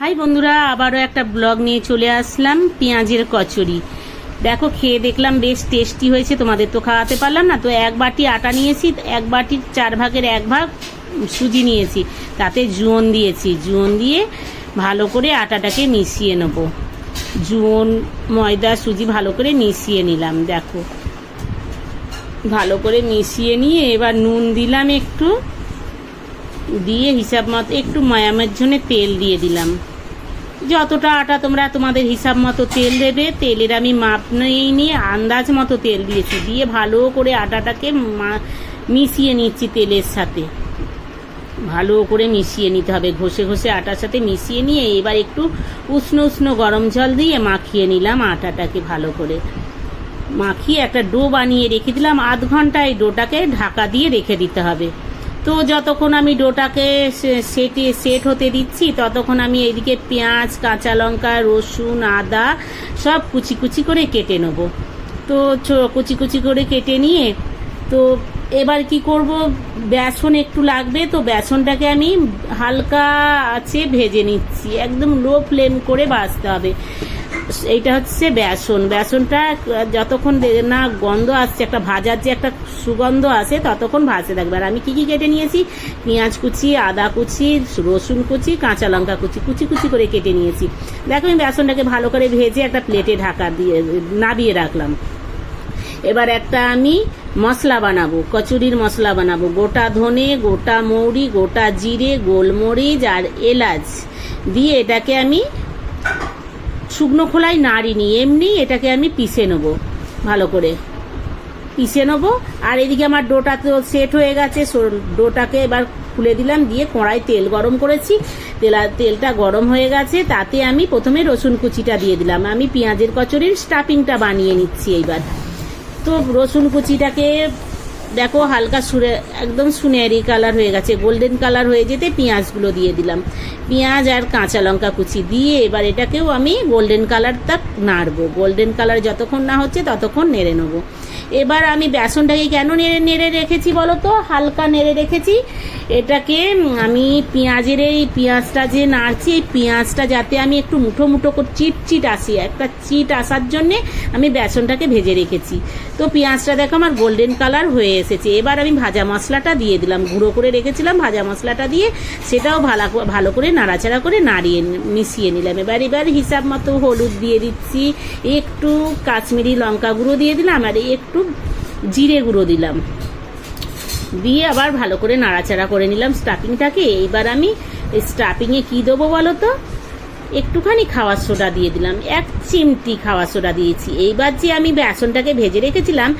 High বন্ধুরা, আবারও একটা ব্লগ নিয়ে চলে আসলাম, পেঁয়াজের কচুরি। দেখো, খেয়ে দেখলাম বেশ টেস্টি হয়েছে, তোমাদের তো খাওয়াতে পারলাম না। তো এক বাটি আটা নিয়েছি, এক বাটির চার ভাগের এক ভাগ সুজি নিয়েছি। তাতে জুয়ন দিয়েছি। জুয়ন দিয়ে ভালো করে আটাটাকে মিশিয়ে নেব। জুয়ন, ময়দা, সুজি ভালো করে মিশিয়ে নিলাম, দেখো। ভালো করে মিশিয়ে নিয়ে এবার নুন দিলাম একটু। দিয়ে হিসাব মতো, একটু মায়ামের জন্য তেল দিয়ে দিলাম। যতটা আটা তোমরা তোমাদের হিসাব মতো তেল দেবে, তেলের আমি মাপ নিয়ে নিয়ে আন্দাজ মতো তেল দিয়েছি। দিয়ে ভালো করে আটাটাকে মিশিয়ে নিচ্ছি তেলের সাথে। ভালো করে মিশিয়ে নিতে হবে। ঘষে ঘষে আটার সাথে মিশিয়ে নিয়ে এবার একটু উষ্ণ উষ্ণ গরম জল দিয়ে মাখিয়ে নিলাম আটাটাকে ভালো করে। মাখিয়ে একটা ডো বানিয়ে রেখে দিলাম। আধ ঘণ্টা এই ডোটাকে ঢাকা দিয়ে রেখে দিতে হবে। তো যতক্ষণ আমি ডোটাকে সেটে, সেট হতে দিচ্ছি, ততক্ষণ আমি এইদিকে পেঁয়াজ, কাঁচা লঙ্কা, রসুন, আদা সব কুচি কুচি করে কেটে নেব। তো কুচি কুচি করে কেটে নিয়ে, তো এবার কি করব? বেসন একটু লাগবে, তো বেসনটাকে আমি হালকা আছে ভেজে নিচ্ছি। একদম লো ফ্লেম করে ভাজতে হবে। এইটা হচ্ছে বেসন। বেসনটা, যতক্ষণ না গন্ধ আসছে, একটা ভাজার যে একটা সুগন্ধ আসে, ততক্ষণ ভাজতে থাকবে। আর আমি কি কি কেটে নিয়েছি? পেঁয়াজ কুচি, আদা কুচি, রসুন কুচি, কাঁচা লঙ্কা কুচি কুচি কুচি করে কেটে নিয়েছি। দেখো আমি বেসনটাকে ভালো করে ভেজে একটা প্লেটে ঢাকা দিয়ে, নাবিয়ে রাখলাম। এবার একটা আমি মশলা বানাবো, কচুরির মশলা বানাবো। গোটা ধনে, গোটা মৌরি, গোটা জিরে, গোলমরিচ আর এলাচ দিয়ে এটাকে আমি শুকনো খোলায় নাড়িনি এমনি এটাকে আমি পিষে নেব, ভালো করে। পিষে নেব, আর এদিকে আমার ডোটা তো সেট হয়ে গেছে ডোটাকে এবার খুলে দিলাম, দিয়ে কড়াই তেল গরম করেছি। তেলা, তেলটা গরম হয়ে গেছে, তাতে আমি প্রথমে রসুন কুচিটা দিয়ে দিলাম। আমি পেঁয়াজের কচুরির স্টাফিংটা বানিয়ে নিচ্ছি এইবার। তো রসুন কুচিটাকে দেখো হালকা সুরে, একদম সুনেরি কালার হয়ে গেছে, গোল্ডেন কালার হয়ে যেতে পেঁয়াজগুলো দিয়ে দিলাম। পেঁয়াজ আর কাঁচা লঙ্কা কুচি দিয়ে এবার এটাকেও আমি গোল্ডেন কালার কালারটা নাড়বো। গোল্ডেন কালার যতক্ষণ না হচ্ছে ততক্ষণ নেড়ে নেব। এবার আমি বেসনটাকে কেন নেড়ে নেড়ে রেখেছি বলো তো? হালকা নেড়ে রেখেছি। এটাকে আমি পেঁয়াজের এই পেঁয়াজটা যে নাড়ছি, এই পেঁয়াজটা যাতে আমি একটু মুঠো মুঠো করে চিট চিট আসি, একটা চিট আসার জন্যে আমি বেসনটাকে ভেজে রেখেছি। তো পেঁয়াজটা দেখো আমার গোল্ডেন কালার হয়ে এসেছে। এবার আমি ভাজা মশলাটা দিয়ে দিলাম। গুঁড়ো করে রেখেছিলাম, ভাজা মশলাটা দিয়ে সেটাও ভালো ভালো করে নাড়াচাড়া করে নাড়িয়ে মিশিয়ে নিলাম। এবার এবার হিসাব মতো হলুদ দিয়ে দিচ্ছি, একটু কাশ্মীরি লঙ্কা গুঁড়ো দিয়ে দিলাম আর একটু জিরে গুঁড়ো দিলাম। দিয়ে আবার ভালো করে নাড়াচাড়া করে নিলাম স্টাফিংটাকে এইবার আমি স্টাফিংয়ে কী দেবো বলো তো? একটুখানি খাওয়ার সোডা দিয়ে দিলাম, এক চিমটি খাওয়ার সোডা দিয়েছি। এইবার যে আমি বেসনটাকে ভেজে রেখেছিলাম,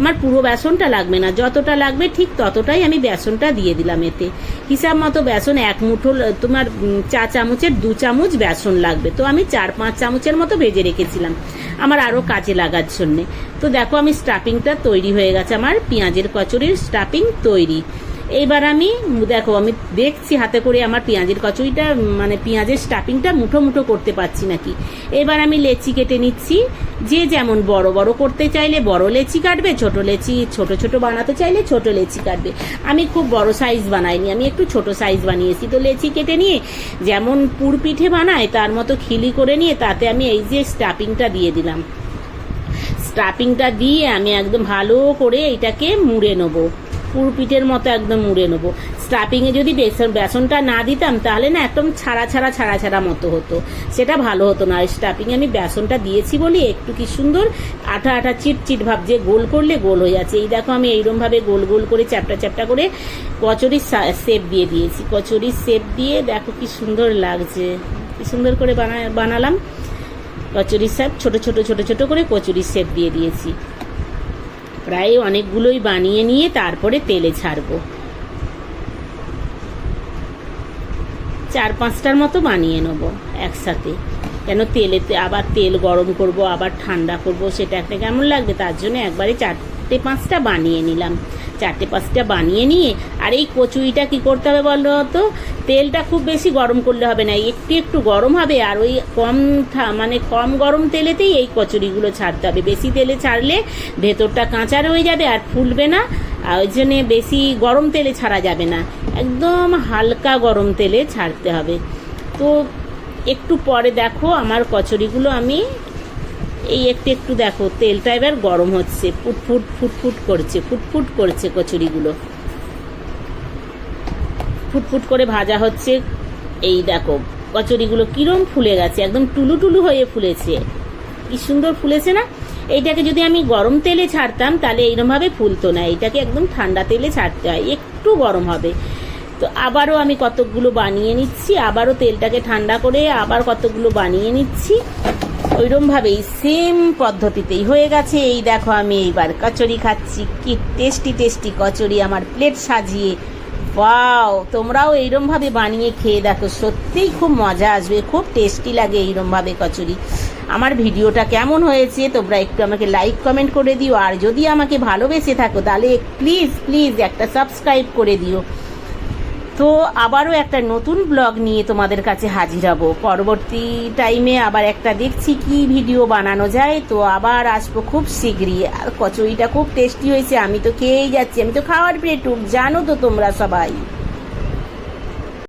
আমার পুরো বেসনটা লাগবে না, যতটা লাগবে ঠিক ততটাই আমি বেসনটা দিয়ে দিলাম এতে। হিসাব মতো বেসন এক মুঠো, তোমার চা চামচের দু চামচ বেসন লাগবে। তো আমি চার পাঁচ চামচের মতো ভেজে রেখেছিলাম, আমার আরও কাজে লাগার জন্যে। তো দেখো আমি স্টাফিংটা তৈরি হয়ে গেছে, আমার পেঁয়াজের কচুরির স্টাফিং তৈরি। এইবার আমি দেখো, আমি দেখছি হাতে করে আমার পেঁয়াজের কচুরিটা মানে পেঁয়াজের স্টাফিংটা মুঠো মুঠো করতে পারছি নাকি। এবার আমি লেচি কেটে নিচ্ছি। যে যেমন বড় বড় করতে চাইলে বড় লেচি কাটবে, ছোট লেচি, ছোট ছোট বানাতে চাইলে ছোট লেচি কাটবে। আমি খুব বড় সাইজ বানাইনি, আমি একটু ছোট সাইজ বানিয়েছি। তো লেচি কেটে নিয়ে যেমন পুর পিঠে বানায়, তার মতো খিলি করে নিয়ে তাতে আমি এই যে স্টাফিংটা দিয়ে দিলাম। স্টাফিংটা দিয়ে আমি একদম ভালো করে এটাকে মুড়ে নেব। পুরপিঠের মতো একদম মুড়ে নেব। স্টাফিংয়ে যদি বেসন বেসনটা না দিতাম, তাহলে না একদম ছাড়া ছাড়া ছাড়া ছাড়া মতো হতো। সেটা ভালো হতো না। আর স্টাফিংয়ে আমি বেসনটা দিয়েছি বলি একটু কি সুন্দর আঠা আঠা চিট চিট ভাব যে গোল করলে গোল হয়ে যাচ্ছে। এই দেখো আমি এইরকমভাবে গোল গোল করে চ্যাপটা চ্যাপটা করে কচুরির শেপ দিয়ে দিয়েছি। কচুরির শেপ দিয়ে দেখো কি সুন্দর লাগছে। কি সুন্দর করে বানা বানালাম। কচুরির শেপ ছোট ছোট ছোট ছোট করে কচুরির শেপ দিয়ে দিয়েছি। প্রায় অনেকগুলোই বানিয়ে নিয়ে তারপরে তেলে ছাড়ব। চার পাঁচটার মতো বানিয়ে নেব একসাথে। কেন তেলেতে আবার তেল গরম করব, আবার ঠান্ডা করব, সেটা একটা কেমন লাগবে? তার জন্য একবারে চারটে পাঁচটা বানিয়ে নিলাম। চারটে পাঁচটা বানিয়ে নিয়ে, আর এই কচুরিটা কি করতে হবে বলো তো? তেলটা খুব বেশি গরম করলে হবে না, একটু একটু গরম হবে, আর ওই কম মানে কম গরম তেলেতেই এই কচুরিগুলো ছাড়তে হবে। বেশি তেলে ছাড়লে ভেতরটা কাঁচা রয়ে যাবে আর ফুলবে না, আর ওই জন্যে বেশি গরম তেলে ছাড়া যাবে না। একদম হালকা গরম তেলে ছাড়তে হবে। তো একটু পরে দেখো আমার কচুরিগুলো আমি এই একটু একটু দেখো, তেলটা এবার গরম হচ্ছে ফুটফুট ফুটফুট করছে ফুটফুট করছে কচুরিগুলো। ফুটফুট করে ভাজা হচ্ছে, এই দেখো, কচুরিগুলো কিরম ফুলে গেছে, একদম টুলু টুলু হয়ে ফুলেছে। কি সুন্দর ফুলেছে না? এইটাকে যদি আমি গরম তেলে ছাড়তাম, তাহলে এইরকমভাবে ফুলতো না, এইটাকে একদম ঠান্ডা তেলে ছাড়তে হয়, একটু গরম হবে। তো আবারও আমি কতকগুলো বানিয়ে নিচ্ছি, আবারও তেলটাকে ঠান্ডা করে আবার কতগুলো বানিয়ে নিচ্ছি। ওইরমভাবেই সেম পদ্ধতিতেই হয়ে গেছে। এই দেখো আমি এইবার কচুরি খাচ্ছি। কি টেস্টি টেস্টি কচুরি আমার প্লেট সাজিয়ে। ওয়াও তোমরাও এইরমভাবে বানিয়ে খেয়ে দেখো। সত্যিই খুব মজা আসবে। খুব টেস্টি লাগে এইরমভাবে কচুরি। আমার ভিডিওটা কেমন হয়েছে তোমরা একটু আমাকে লাইক কমেন্ট করে দিও। আর যদি আমাকে ভালোবেসে থাকো, তাহলে প্লিজ প্লিজ একটা সাবস্ক্রাইব করে দিও। তো আবারও একটা নতুন ব্লগ নিয়ে তোমাদের কাছে হাজির হব। পরবর্তী টাইমে আবার একটা দেখছি কি ভিডিও বানানো যায়। তো আবার আসব খুব শীঘ্রই কচুরিটা খুব টেস্টি হয়েছে, আমি তো খেয়েই যাচ্ছি। আমি তো খাওয়ার পেটুক জানো তো তোমরা সবাই।